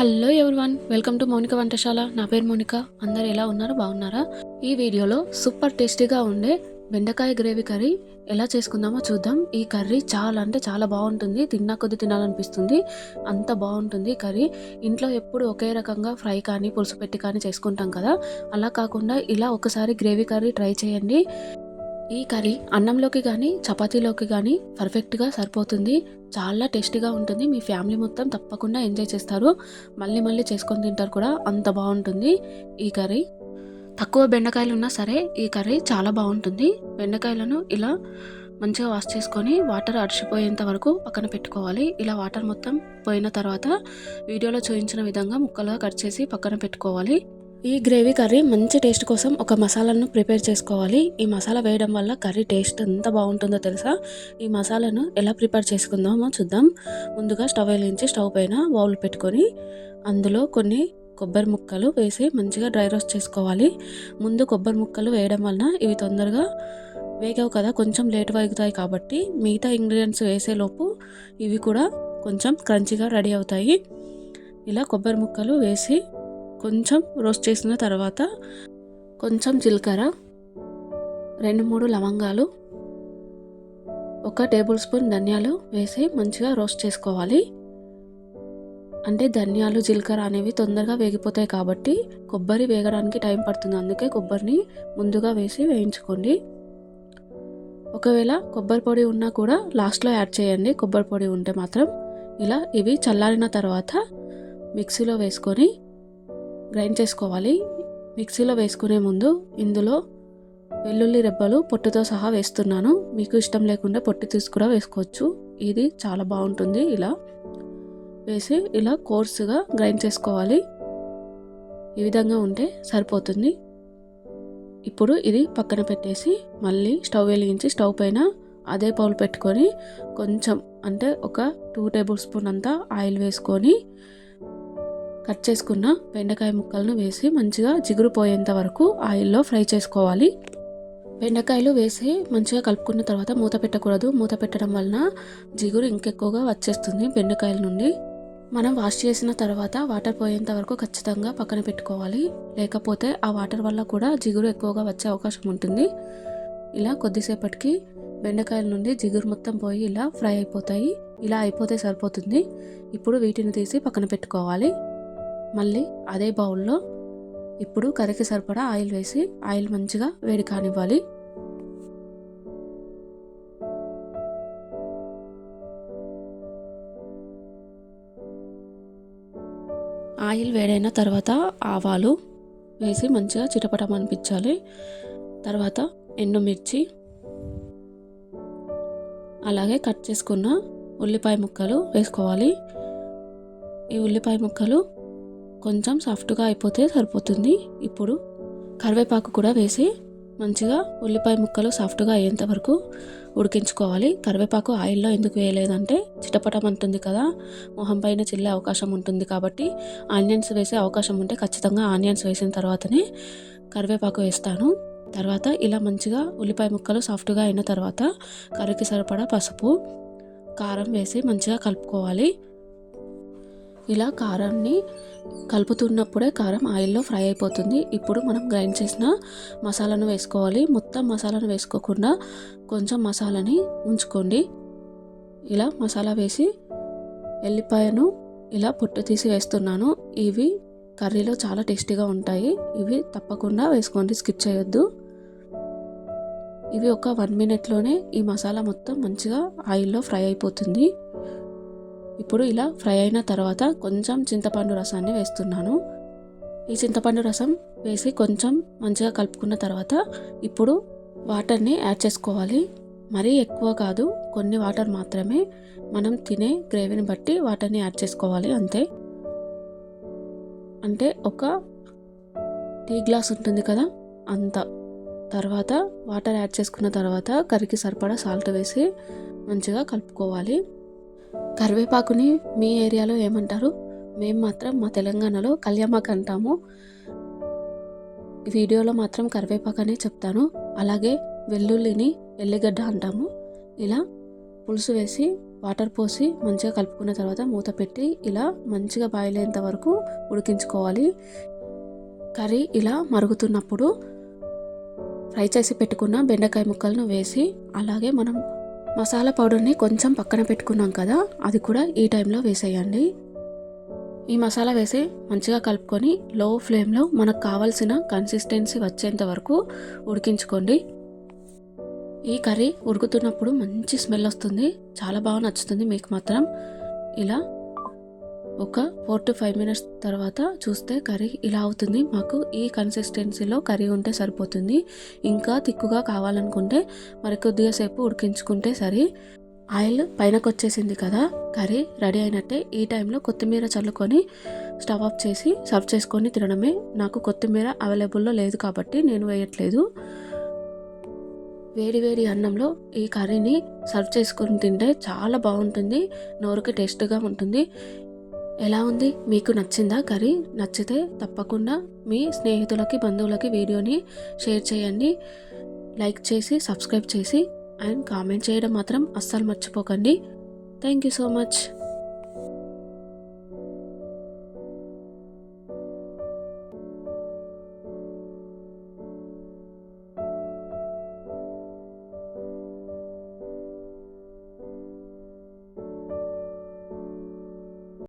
Hello everyone welcome to Mounika వంటశాల. నా పేరు మౌనిక. అందరు ఎలా ఉన్నారు? బాగున్నారా? ఈ వీడియోలో సూపర్ టేస్టీగా ఉండే బెండకాయ గ్రేవీ కర్రీ ఎలా చేసుకుందామో చూద్దాం. ఈ కర్రీ చాలా అంటే చాలా బాగుంటుంది. తిన్నా కొద్ది తినాలనిపిస్తుంది. అంత బాగుంటుంది కర్రీ. ఇంట్లో ఎప్పుడు ఒకే రకంగా ఫ్రై కానీ పులుసు పెట్టి కానీ చేసుకుంటాం కదా. అలా కాకుండా ఇలా ఒకసారి గ్రేవీ కర్రీ ట్రై చేయండి. ఈ కర్రీ అన్నంలోకి కానీ చపాతీలోకి కానీ పర్ఫెక్ట్గా సరిపోతుంది. చాలా టేస్టీగా ఉంటుంది. మీ ఫ్యామిలీ మొత్తం తప్పకుండా ఎంజాయ్ చేస్తారు. మళ్ళీ మళ్ళీ చేసుకొని తింటారు కూడా. అంత బాగుంటుంది ఈ కర్రీ. తక్కువ బెండకాయలు ఉన్నా సరే ఈ కర్రీ చాలా బాగుంటుంది. బెండకాయలను ఇలా మంచిగా వాష్ చేసుకొని వాటర్ అడిచిపోయేంత వరకు పక్కన పెట్టుకోవాలి. ఇలా వాటర్ మొత్తం పోయిన తర్వాత వీడియోలో చూపించిన విధంగా ముక్కలుగా కట్ చేసి పక్కన పెట్టుకోవాలి. ఈ గ్రేవీ కర్రీ మంచి టేస్ట్ కోసం ఒక మసాలాను ప్రిపేర్ చేసుకోవాలి. ఈ మసాలా వేయడం వల్ల కర్రీ టేస్ట్ ఎంత బాగుంటుందో తెలుసా? ఈ మసాలాను ఎలా ప్రిపేర్ చేసుకుందామో చూద్దాం. ముందుగా స్టవ్ వెలిగించి స్టవ్ పైన బౌల్ పెట్టుకొని అందులో కొన్ని కొబ్బరి ముక్కలు వేసి మంచిగా డ్రై రోస్ట్ చేసుకోవాలి. ముందు కొబ్బరి ముక్కలు వేయడం వలన ఇవి తొందరగా వేగవు కదా? కొంచెం లేట్ వేగుతాయి కాబట్టి మిగతా ఇంగ్రీడియంట్స్ వేసేలోపు ఇవి కూడా కొంచెం క్రంచిగా రెడీ అవుతాయి. ఇలా కొబ్బరి ముక్కలు వేసి కొంచెం రోస్ట్ చేసిన తర్వాత కొంచెం జీలకర్ర రెండు మూడు లవంగాలు ఒక టేబుల్ స్పూన్ ధనియాలు వేసి మంచిగా రోస్ట్ చేసుకోవాలి. అంటే ధనియాలు జీలకర్ర అనేవి తొందరగా వేగిపోతాయి కాబట్టి కొబ్బరి వేగడానికి టైం పడుతుంది. అందుకే కొబ్బరిని ముందుగా వేసి వేయించుకోండి. ఒకవేళ కొబ్బరి పొడి ఉన్నా కూడా లాస్ట్లో యాడ్ చేయండి. కొబ్బరి పొడి ఉంటే మాత్రం ఇలా ఇవి చల్లారిన తర్వాత మిక్సీలో వేసుకొని గ్రైండ్ చేసుకోవాలి. మిక్సీలో వేసుకునే ముందు ఇందులో వెల్లుల్లి రెబ్బలు పొట్టుతో సహా వేస్తున్నాను. మీకు ఇష్టం లేకుండా పొట్టు తీసి కూడా వేసుకోవచ్చు. ఇది చాలా బాగుంటుంది ఇలా వేసి ఇలా కోర్సుగా గ్రైండ్ చేసుకోవాలి. ఈ విధంగా ఉంటే సరిపోతుంది. ఇప్పుడు ఇది పక్కన పెట్టేసి మళ్ళీ స్టవ్ వెలిగించి స్టవ్ పైన అదే పౌలు పెట్టుకొని కొంచెం అంటే ఒక టూ టేబుల్ స్పూన్ అంతా ఆయిల్ వేసుకొని కట్ చేసుకున్న బెండకాయ ముక్కలను వేసి మంచిగా జిగురు పోయేంత వరకు ఆయిల్లో ఫ్రై చేసుకోవాలి. బెండకాయలు వేసి మంచిగా కలుపుకున్న తర్వాత మూత పెట్టకూడదు. మూత పెట్టడం వలన జిగురు ఇంకెక్కువగా వచ్చేస్తుంది బెండకాయల నుండి. మనం వాష్ చేసిన తర్వాత వాటర్ పోయేంత వరకు ఖచ్చితంగా పక్కన పెట్టుకోవాలి. లేకపోతే ఆ వాటర్ వల్ల కూడా జిగురు ఎక్కువగా వచ్చే అవకాశం ఉంటుంది. ఇలా కొద్దిసేపటికి బెండకాయల నుండి జిగురు మొత్తం పోయి ఇలా ఫ్రై అయిపోతాయి. ఇలా అయిపోతే సరిపోతుంది. ఇప్పుడు వీటిని తీసి పక్కన పెట్టుకోవాలి. మళ్ళీ అదే బౌల్లో ఇప్పుడు కర్రీకి సరిపడా ఆయిల్ వేసి ఆయిల్ మంచిగా వేడి కానివ్వాలి. ఆయిల్ వేడైన తర్వాత ఆవాలు వేసి మంచిగా చిటపటం అనిపించాలి తర్వాత ఎండుమిర్చి అలాగే కట్ చేసుకున్న ఉల్లిపాయ ముక్కలు వేసుకోవాలి. ఈ ఉల్లిపాయ ముక్కలు కొంచెం సాఫ్ట్గా అయిపోతే సరిపోతుంది. ఇప్పుడు కరివేపాకు కూడా వేసి మంచిగా ఉల్లిపాయ ముక్కలు సాఫ్ట్గా అయ్యేంత వరకు ఉడికించుకోవాలి. కరివేపాకు ఆయిల్లో ఎందుకు వేయలేదంటే చిటపటం అంటుంది కదా మొహం పైన చిల్లే అవకాశం ఉంటుంది కాబట్టి ఆనియన్స్ వేసే అవకాశం ఉంటే ఖచ్చితంగా ఆనియన్స్ వేసిన తర్వాతనే కరివేపాకు వేస్తాను. తర్వాత ఇలా మంచిగా ఉల్లిపాయ ముక్కలు సాఫ్ట్గా అయిన తర్వాత కర్రీకి సరిపడా పసుపు కారం వేసి మంచిగా కలుపుకోవాలి. ఇలా కారాన్ని కలుపుతున్నప్పుడే కారం ఆయిల్లో ఫ్రై అయిపోతుంది. ఇప్పుడు మనం గ్రైండ్ చేసిన మసాలాను వేసుకోవాలి. మొత్తం మసాలాను వేసుకోకుండా కొంచెం మసాలాని ఉంచుకోండి. ఇలా మసాలా వేసి ఎల్లిపాయను ఇలా పొట్టు తీసి వేస్తున్నాను. ఇవి కర్రీలో చాలా టేస్టీగా ఉంటాయి. ఇవి తప్పకుండా వేసుకోండి. స్కిప్ చేయొద్దు. ఇవి ఒక వన్ మినిట్లోనే ఈ మసాలా మొత్తం మంచిగా ఆయిల్లో ఫ్రై అయిపోతుంది. ఇప్పుడు ఇలా ఫ్రై అయిన తర్వాత కొంచెం చింతపండు రసాన్ని వేస్తున్నాను. ఈ చింతపండు రసం వేసి కొంచెం మంచిగా కలుపుకున్న తర్వాత ఇప్పుడు వాటర్ని యాడ్ చేసుకోవాలి. మరీ ఎక్కువ కాదు కొన్ని వాటర్ మాత్రమే మనం తినే గ్రేవీని బట్టి వాటర్ని యాడ్ చేసుకోవాలి అంతే. అంటే ఒక టీ గ్లాస్ ఉంటుంది కదా అంత. తర్వాత వాటర్ యాడ్ చేసుకున్న తర్వాత కర్రీకి సరిపడా సాల్ట్ వేసి మంచిగా కలుపుకోవాలి. కరివేపాకుని మీ ఏరియాలో ఏమంటారు? మేము మాత్రం మా తెలంగాణలో కళ్యామాకు అంటాము. వీడియోలో మాత్రం కరివేపాకు అనే చెప్తాను. అలాగే వెల్లుల్లిని ఎల్లిగడ్డ అంటాము. ఇలా పులుసు వేసి వాటర్ పోసి మంచిగా కలుపుకున్న తర్వాత మూత పెట్టి ఇలా మంచిగా బాయిల్ అయ్యేంత వరకు ఉడికించుకోవాలి. కర్రీ ఇలా మరుగుతున్నప్పుడు ఫ్రై చేసి పెట్టుకున్న బెండకాయ ముక్కలను వేసి అలాగే మనం మసాలా పౌడర్ని కొంచెం పక్కన పెట్టుకున్నాం కదా అది కూడా ఈ టైంలో వేసేయండి. ఈ మసాలా వేసి మంచిగా కలుపుకొని లో ఫ్లేమ్లో మనకు కావాల్సిన కన్సిస్టెన్సీ వచ్చేంత వరకు ఉడికించుకోండి. ఈ కర్రీ ఉడుకుతున్నప్పుడు మంచి స్మెల్ వస్తుంది. చాలా బాగా నచ్చుతుంది మీకు మాత్రం. ఇలా ఒక ఫోర్ టు ఫైవ్ మినిట్స్ తర్వాత చూస్తే కర్రీ ఇలా అవుతుంది. మాకు ఈ కన్సిస్టెన్సీలో కర్రీ ఉంటే సరిపోతుంది. ఇంకా తిక్కుగా కావాలనుకుంటే మరి కొద్దిగా సేపు ఉడికించుకుంటే సరి. ఆయిల్ పైనకు వచ్చేసింది కదా కర్రీ రెడీ అయినట్టే ఈ టైంలో కొత్తిమీర చల్లుకొని స్టవ్ ఆఫ్ చేసి సర్వ్ చేసుకొని తినడమే. నాకు కొత్తిమీర అవైలబుల్లో లేదు కాబట్టి నేను వేయట్లేదు. వేడి వేడి అన్నంలో ఈ కర్రీని సర్వ్ చేసుకొని తింటే చాలా బాగుంటుంది. నోరుకి టేస్ట్గా ఉంటుంది. ఎలా ఉంది? మీకు నచ్చిందా? కర్రీ నచ్చితే తప్పకుండా మీ స్నేహితులకి బంధువులకి వీడియోని షేర్ చేయండి. లైక్ చేసి సబ్స్క్రైబ్ చేసి అండ్ కామెంట్ చేయడం మాత్రం అస్సలు మర్చిపోకండి. Thank you so much.